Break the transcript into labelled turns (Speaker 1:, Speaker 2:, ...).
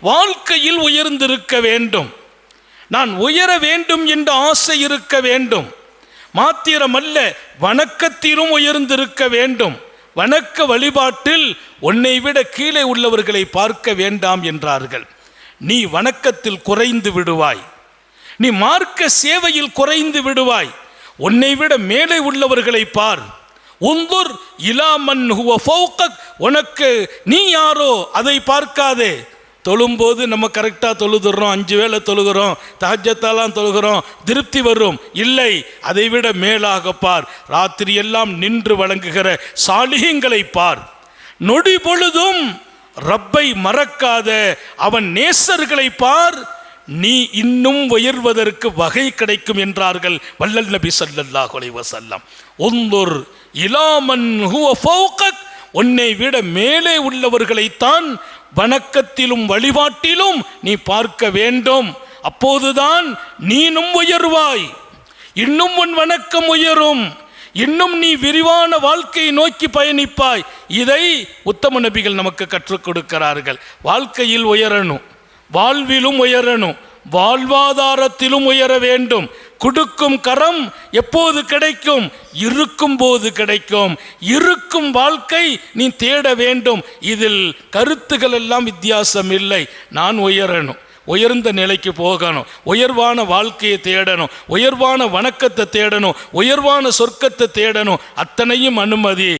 Speaker 1: வாழ்க்கையில் உயர்ந்திருக்க வேண்டும். நான் உயர வேண்டும் என்ற ஆசை இருக்க வேண்டும். மாத்திரமல்ல வணக்கத்திலும் உயர்ந்திருக்க வேண்டும். வணக்க வழிபாட்டில் உன்னை விட கீழே உள்ளவர்களை பார்க்க வேண்டாம் என்றார்கள். நீ வணக்கத்தில் குறைந்து விடுவாய். நீ மார்க்க சேவையில் குறைந்து விடுவாய். உன்னை விட மேலே உள்ளவர்களை பார். உந்துர் இலாமன் உனக்கு நீ யாரோ? அதை பார்க்காதே. தொழும்போது நம்ம கரெக்டாக தொழுதுறோம். அஞ்சு வேளை தொழுகிறோம். தகஜத்தாலாம் தொழுகிறோம். திருப்தி வரும். இல்லை அதைவிட மேலாக பார். ராத்திரி எல்லாம் நின்று வழங்குகிற சாலிகங்களை பார். நொடி பொழுதும் ரப்பை மறக்காத அவன் நேசர்களை பார். நீ இன்னும் உயர்வதற்கு வகை கிடைக்கும் என்றார்கள் வல்லல் நபி ஸல்லல்லாஹு அலைஹி வஸல்லம். உந்துர் இலாமன் உன்னை விட மேலே உள்ளவர்களைத்தான் வணக்கத்திலும் வழிபாட்டிலும் நீ பார்க்க வேண்டும். அப்போதுதான் நீனும் உயர்வாய். இன்னும் உன் வணக்கம் உயரும். இன்னும் நீ விரிவான வாழ்க்கையை நோக்கி பயணிப்பாய். இதை உத்தம நபிகள் நமக்கு கற்றுக் கொடுக்கிறார்கள். வாழ்க்கையில் உயரணும். வாழ்விலும் உயரணும். வாழ்வாதாரத்திலும் உயர வேண்டும். கொடுக்கும் கரம் எப்போது கிடைக்கும்? இருக்கும் போது கிடைக்கும். இருக்கும் வாழ்க்கை நீ தேட வேண்டும். இதில் கருத்துக்கள் எல்லாம் வித்தியாசம் இல்லை. நான் உயரணும். உயர்ந்த நிலைக்கு போகணும். உயர்வான வாழ்க்கையை தேடணும். உயர்வான வணக்கத்தை தேடணும். உயர்வான சொர்க்கத்தை தேடணும். அத்தனையும் அனுமதி.